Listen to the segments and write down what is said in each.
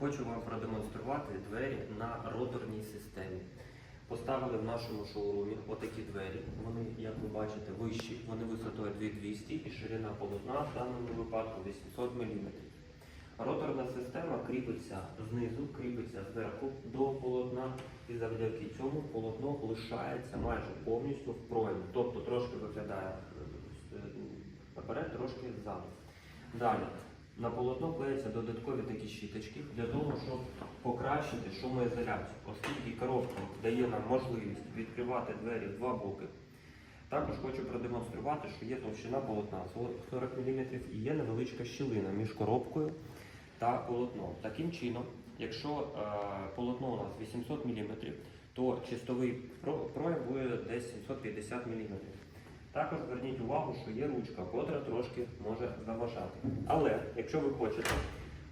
Хочу вам продемонструвати двері на роторній системі. Поставили в нашому шоурумі отакі двері. Вони, як ви бачите, вищі, вони висотою 2200 і ширина полотна в даному випадку 800 мм. Роторна система кріпиться знизу, кріпиться зверху до полотна, і завдяки цьому полотно лишається майже повністю в проймі. Тобто трошки виглядає е, наперед, трошки ззаду. Далі. На полотно клеються додаткові такі щіточки щоб покращити шумоізоляцію, оскільки коробка дає нам можливість відкривати двері в два боки. Також хочу продемонструвати, що є товщина полотна 40 мм і є невеличка щілина між коробкою та полотном. Таким чином, якщо е, полотно у нас 800 мм, то чистовий прояв буде десь 750 мм. Також зверніть увагу, що є ручка, котра трошки може заважати. Але якщо ви хочете,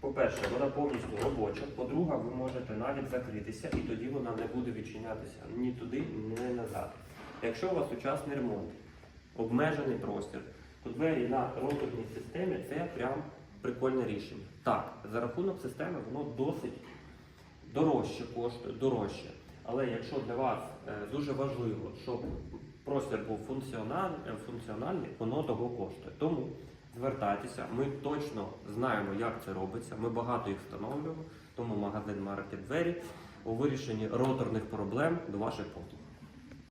по-перше, вона повністю робоча, по-друге, ви можете навіть закритися, і тоді вона не буде відчинятися ні туди, ні назад. Якщо у вас сучасний ремонт, обмежений простір, то двері на роторній системі це прям прикольне рішення. Так, за рахунок системи воно досить дорожче коштує, дорожче. Але якщо для вас е, дуже важливо, щоб простір був функціональний, функціональний, воно того коштує. Тому звертайтеся, ми точно знаємо, як це робиться. Ми багато їх встановлюємо, тому магазин Маркет Двері у вирішенні роторних проблем до ваших послуг.